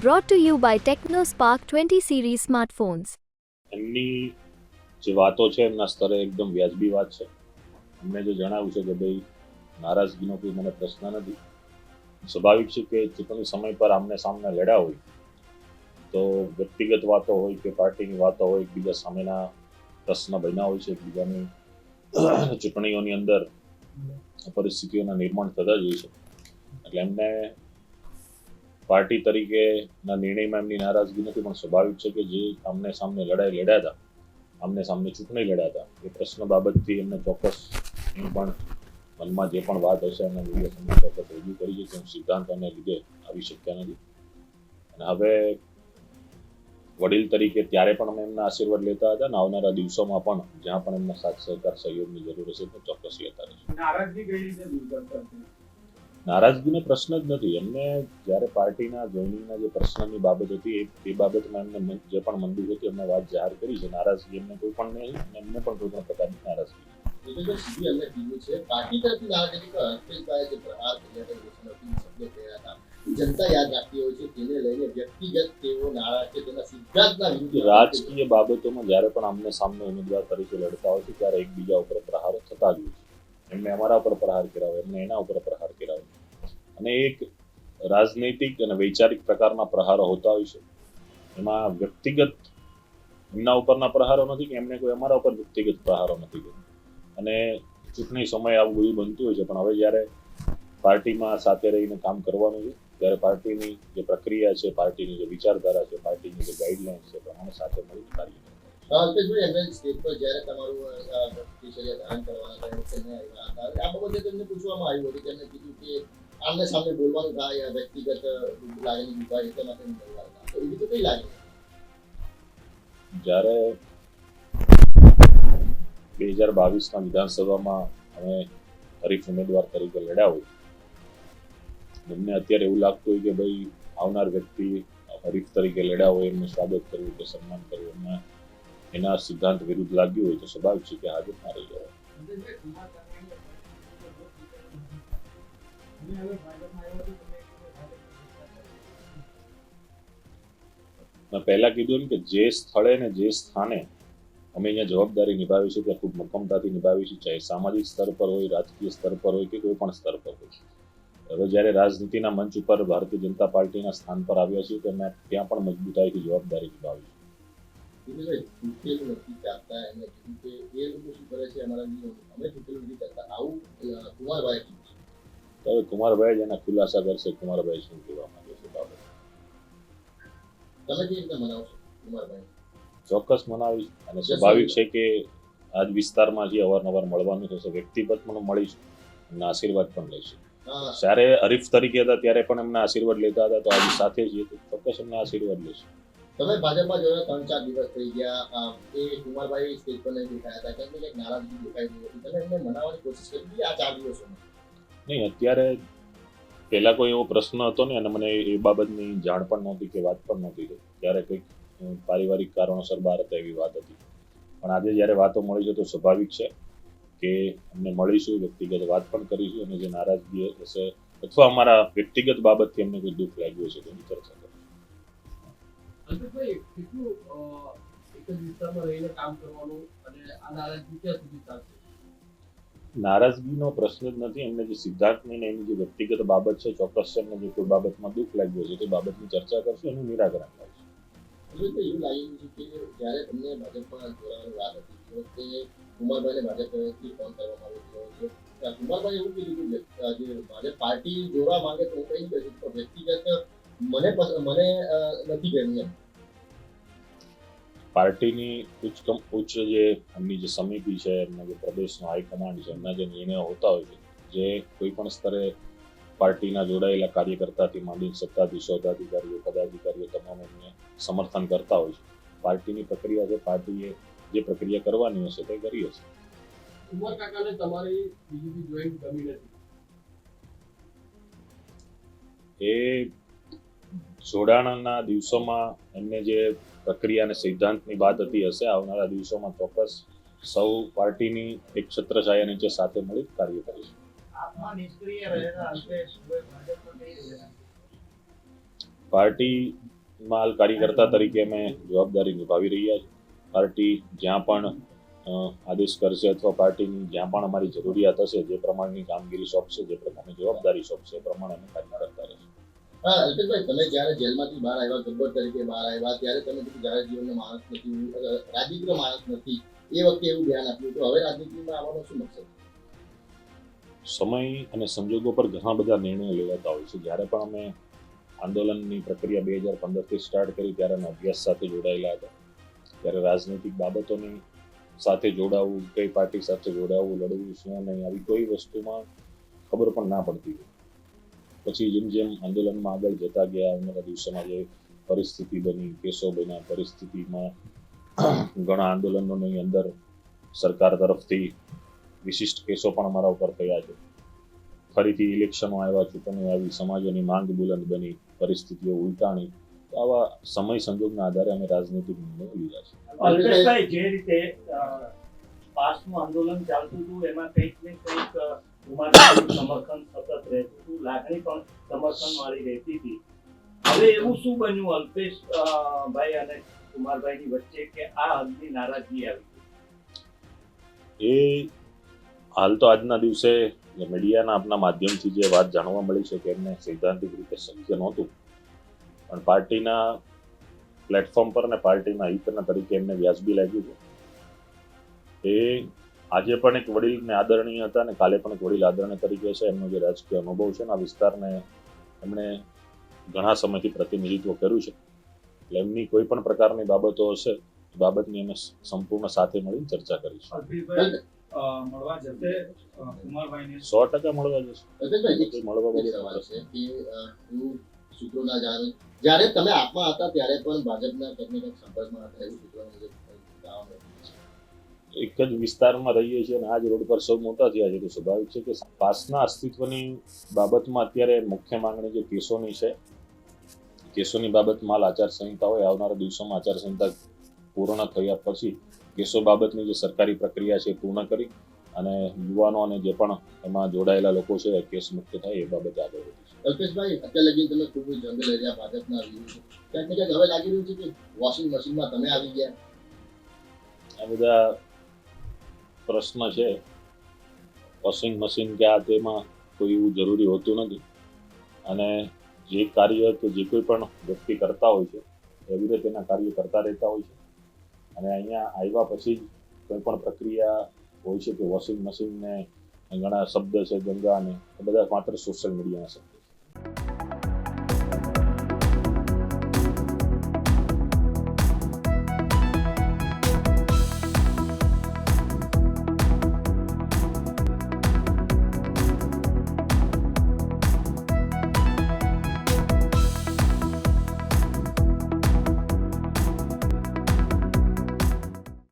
Brought to you by TechnoSpark 20 series smartphones. એમની જે વાતો છે, એમના સ્તરે એકદમ વ્યાજબી વાત છે. એમને જે જણાવ્યું છે કે ભાઈ, નારાજગીનો કોઈ મને પ્રશ્ન નથી. સ્વાભાવિક છે કે ચૂંટણી સમય પર આમને સામને લડ્યા હોય, તો વ્યક્તિગત વાતો હોય કે પાર્ટીની વાતો હોય, એકબીજા સામેના પ્રશ્ન બન્યા હોય છે, એકબીજાની ચૂંટણીઓની અંદર પરિસ્થિતિઓના નિર્માણ થતા જ હોય છે. એટલે એમને પાર્ટી તરીકેના નિર્ણયમાં એમની નારાજગી નથી, પણ સ્વાભાવિક છે કે જે આમને સામને લડાઈ લડ્યા હતા, આમને સામને ચૂંટણી લડ્યા હતા, એ પ્રશ્ન બાબતથી એમને ચોક્કસ એમ પણ મનમાં જે પણ વાત હશે એમને મીડિયા સામે ચોક્કસ રજૂ કરી છે હું સિદ્ધાંતોને લીધે આવી શક્યા નથી. અને હવે વડીલ તરીકે ત્યારે પણ અમે એમના આશીર્વાદ લેતા હતા અને આવનારા દિવસોમાં પણ જ્યાં પણ એમના સાથ સહકાર સહયોગની જરૂર હશે તો ચોક્કસ લેતા રહીશું. નારાજગીનો પ્રશ્ન જ નથી. એમને જ્યારે પાર્ટીના જોઈનિંગના જે પ્રશ્નની બાબત હતી એ બાબતમાં એમને જે પણ મંદિર હતી એમને વાત જાહેર કરી છે. નારાજગી એમને કોઈ પણ નહીં અને એમને પણ કોઈ પણ પ્રકારની નારાજગી અમને જનતા યાદ રાખતી હોય છે તેને લઈને વ્યક્તિગત તેઓ નારાજ છે. તેના સિદ્ધાંતના વિરુદ્ધ રાજકીય બાબતોમાં જ્યારે પણ આમને સામને ઉમેદવાર તરીકે લડતા હોય છે ત્યારે એકબીજા ઉપર પ્રહારો થતા જ હોય છે. એમને અમારા ઉપર પ્રહાર કર્યા હોય એમને એના ઉપર પ્રહાર કર્યા અને એક રાજનૈતિક અને વૈચારિક પ્રકારના પ્રહારો હોતા હોય છે. એમાં વ્યક્તિગત એમના ઉપરના પ્રહારો નથી કે એમને કોઈ અમારા ઉપર વ્યક્તિગત પ્રહારો નથી કર્યો. અને ચૂંટણી સમયે આવું બધું બનતું હોય છે, પણ હવે જ્યારે પાર્ટીમાં સાથે રહીને કામ કરવાનું છે, ત્યારે પાર્ટીની જે પ્રક્રિયા છે, પાર્ટીની જે વિચારધારા છે, પાર્ટીની જે ગાઈડલાઇન્સ છે પ્રમાણે સાથે મળીને કાર્ય કરવાનું. આમને સામે બોલવાનું થાય વ્યક્તિગત લાગણી દુભાય એટલા માટે નહીં બોલવા તો એવી તો કઈ લાગે જ્યારે બે હજાર બાવીસના વિધાનસભામાં અમે હરીફ ઉમેદવાર તરીકે લડ્યા હોય એમને અત્યારે એવું લાગતું હોય કે ભાઈ આવનાર વ્યક્તિ હરીફ તરીકે લડ્યા હોય એમનું સ્વાગત કરવું કે સન્માન કરવું એમને એના સિદ્ધાંત વિરુદ્ધ લાગ્યું હોય તો સ્વાભાવિક છે કે હાજર ના રહી જવાય. મેં પહેલા કીધું કે જે સ્થળે ને જે સ્થાને અમે અહીંયા જવાબદારી નિભાવી છે, ત્યાં ખૂબ મક્કમતાથી નિભાવી છે, ચાહે સામાજિક સ્તર પર હોય, રાજકીય સ્તર પર હોય કે કોઈ પણ સ્તર પર હોય. હવે જ્યારે રાજનીતિના મંચ ઉપર ભારતીય જનતા પાર્ટીના સ્થાન પર આવ્યા છીએ, તો મેં ત્યાં પણ મજબૂતાઈથી જવાબદારી નિભાવી છે. અમે નથી કરતા આવું કુમારભાઈ તો હવે કુમારભાઈ જ એના ખુલાસા કરશે કુમારભાઈ શું કહેવા માંગે છે બાબત. તમે કેવી રીતે મનાવશો કુમારભાઈ? ચોક્કસ મનાવીશ. અને સ્વાભાવિક છે કે આજ વિસ્તારમાં જે અવારનવાર મળવાનું થશે વ્યક્તિગત પણ મળીશું એમના આશીર્વાદ પણ લઈશું. જ્યારે હરીફ તરીકે હતા ત્યારે પણ એમના આશીર્વાદ લેતા હતા તો આજે સાથે છીએ તો ચોક્કસ એમના આશીર્વાદ લઈશું. તમે ભાજપમાં જોયા ત્રણ ચાર દિવસ થઈ ગયા એ કુમારભાઈ સ્ટેજ પર નહીં દેખાયા હતા કેમ કે નારાજગી દેખાઈ ગઈ હતી. તમે એમને મનાવવાની કોશિશ કરી આ ચાર દિવસોમાં? નહીં, અત્યારે પહેલાં કોઈ એવો પ્રશ્ન હતો ને, અને મને એ બાબતની જાણ પણ નહોતી કે વાત પણ નહોતી ત્યારે કંઈક પારિવારિક કારણોસર બહાર હતા એવી વાત હતી. પણ આજે જ્યારે વાતો મળી છે તો સ્વાભાવિક છે કે અમને મળીશું, વ્યક્તિગત વાત પણ કરીશું અને જે નારાજગી હશે અથવા અમારા વ્યક્તિગત બાબતથી અમને કોઈ દુઃખ લાગ્યું હશે તેની ચર્ચા કરીશું એક જ વિસ્તારમાં રહીને કામ કરવાનું અને આ નારાજગી ક્યાં સુધી ચાલશે? નારાજગીનો પ્રશ્ન જ નથી, એમને જે સિદ્ધાર્થને એની જે વ્યક્તિગત બાબત છે, ચોક્કસ છે, એમને જે કોઈ બાબતમાં દુઃખ લાગ્યું છે તે બાબતની ચર્ચા કરશું, એનું નિરાકરણ કરશું. એવું લાગી રહ્યું છે કે જ્યારે તમને ભાજપમાં જોડાવાની વાત હતી, તે કુમારભાઈને ભાજપ તરફથી ફોન કરવામાં આવ્યો હતો. કુમારભાઈ એવું કીધું કે જે ભાજપ પાર્ટી જોડવા માંગે તો હું કહી દઈશ વ્યક્તિગત મને મને નથી ગમ્યું એમ. પાર્ટીની ઉચ્ચ ઉચ્ચ જે એમની જે સમિતિ છે એમના જે પ્રદેશનો હાઈકમાન્ડ છે એમના જે નિર્ણયો હોતા હોય છે જે કોઈ પણ સ્તરે પાર્ટીના જોડાયેલા કાર્યકર્તાથી માંડીને સત્તાધીશો પદાધિકારીઓ પદાધિકારીઓ તમામ એમને સમર્થન કરતા હોય છે. પાર્ટીની પ્રક્રિયા છે પાર્ટીએ જે પ્રક્રિયા કરવાની હશે તે કરી હશે. કુમાર કાકાને તમારી બીજેપી જોઈન ગમી નથી. એ જોડાણના દિવસોમાં એમને જે પ્રક્રિયા અને સિદ્ધાંતની વાત હતી હશે આવનારા દિવસોમાં ચોક્કસ સૌ પાર્ટીની એક છત્રછાયા નીચે સાથે મળી કાર્ય કરીશું. પાર્ટીમાં હાલ કાર્યકર્તા તરીકે અમે જવાબદારી નિભાવી રહ્યા છીએ. પાર્ટી જ્યાં પણ આદેશ કરશે અથવા પાર્ટીની જ્યાં પણ અમારી જરૂરિયાત હશે જે પ્રમાણની કામગીરી સોંપશે જે પ્રમાણે જવાબદારી સોંપશે એ પ્રમાણે અમે કાર્ય કરતા હા, અલ્પેશભાઈ, તમે જ્યારે જેલમાંથી બહાર આવ્યા, ગબ્બર તરીકે બહાર આવ્યા, ત્યારે તમે કીધું જ્યારે જીવનનો માણસ નથી રાજનીતિનો માણસ નથી. એ વખતે એવું ધ્યાન આપ્યું. તો હવે રાજનીતિમાં આવવાનો શું મકસદ? સમય અને સંજોગો પર ઘણા બધા નિર્ણયો લેવાતા હોય છે. જ્યારે પણ અમે આંદોલનની પ્રક્રિયા બે હજાર પંદરથી સ્ટાર્ટ કરી, ત્યારે અમે અભ્યાસ સાથે જોડાયેલા હતા. ત્યારે રાજનૈતિક બાબતોની સાથે જોડાવું, કઈ પાર્ટી સાથે જોડાવું, લડવું, શું નહીં, આવી કોઈ વસ્તુમાં ખબર પણ ના પડતી હતી પછી જેમ જેમ આંદોલનમાં આગળ જતા ગયા આવનારા દિવસોમાં જે પરિસ્થિતિ બની બન્યા, પરિસ્થિતિમાં ઘણા આંદોલનોની અંદર સરકાર તરફથી વિશિષ્ટ કેસો પણ અમારા ઉપર થયા છે. ફરીથી ઇલેક્શનો આવ્યા ચૂંટણીઓ આવી સમાજોની માંગ બુલંદ બની, પરિસ્થિતિઓ ઉલટાણી આવા સમય સંજોગના આધારે અમે રાજનીતિક નિર્ણયો લીધા છે. જે રીતે પાસનું આંદોલન ચાલતું હતું, એમાં કંઈક ને કંઈક સમર્થન સતત રહેતું હતું. લાગણી પણ સમર્થન વાળી રહેતી હતી. હવે એવું શું બન્યું અલ્પેશ ભાઈ અને કુમારભાઈની વચ્ચે કે આ હદની નારાજગી આવી? એ હાલ તો આજના દિવસે મીડિયાના આપના માધ્યમથી જે વાત જાણવા મળી છે કે એમને સૈદ્ધાંતિક રીતે શક્ય નહોતું. પણ પાર્ટીના પ્લેટફોર્મ પર ને પાર્ટીના હિતના તરીકે એમને વ્યાજબી લાગ્યું છે. એ આજે પણ એક વડીલને આદરણીય હતા અને કાલે પણ એક વડીલ આદરણીય તરીકે છે. એમનો જે રાજકીય અનુભવ છે ને આ વિસ્તારને એમણે ઘણા સમયથી પ્રતિનિધિત્વ કર્યું છે. એટલે એમની કોઈ પણ પ્રકારની બાબતો હશે એ બાબતની અમે સંપૂર્ણ સાથે મળીને ચર્ચા કરીશું. સો ટકા મળવા જશે. મળવા જ્યારે તમે આપવા હતા ત્યારે પણ ભાજપના સંપર્કમાં હતા એવું એક જ વિસ્તારમાં રહીએ છીએ અને આ જ રોડ પર સૌ મોટા થયા છે તો સ્વાભાવિક છે કે પાસના અસ્તિત્વની બાબતમાં અત્યારે મુખ્ય માંગણી જે કેસોની છે કેસોની બાબતમાં હાલ આચારસંહિતા હોય આવનારા દિવસોમાં આચારસંહિતા પૂર્ણ થયા પછી કેસો બાબતની જે સરકારી પ્રક્રિયા છે પૂર્ણ કરી અને યુવાનો અને જે પણ એમાં જોડાયેલા લોકો છે કેસ મુક્ત થાય એ બાબતે આગળ વધી અલ્પેશભાઈ અત્યારે લગી તમે ખૂબ જંગલ એરિયા ભાજપના વિરુદ્ધ. ક્યાંક ને ક્યાંક હવે લાગી રહ્યું છે કે વોશિંગ મશીનમાં તમે આવી ગયા. આ બધા પ્રશ્ન છે. વોશિંગ મશીન કે આ તેમાં કોઈ એવું જરૂરી હોતું નથી. અને જે કાર્ય કે જે કોઈ પણ વ્યક્તિ કરતા હોય છે, એવી રીતે તેના કાર્ય કરતા રહેતા હોય છે. અને અહીંયા આવ્યા પછી જ કોઈ પણ પ્રક્રિયા હોય છે કે વોશિંગ મશીનને ઘણા શબ્દ છે, ગંગા અને એ બધા માત્ર સોશિયલ મીડિયાના શબ્દ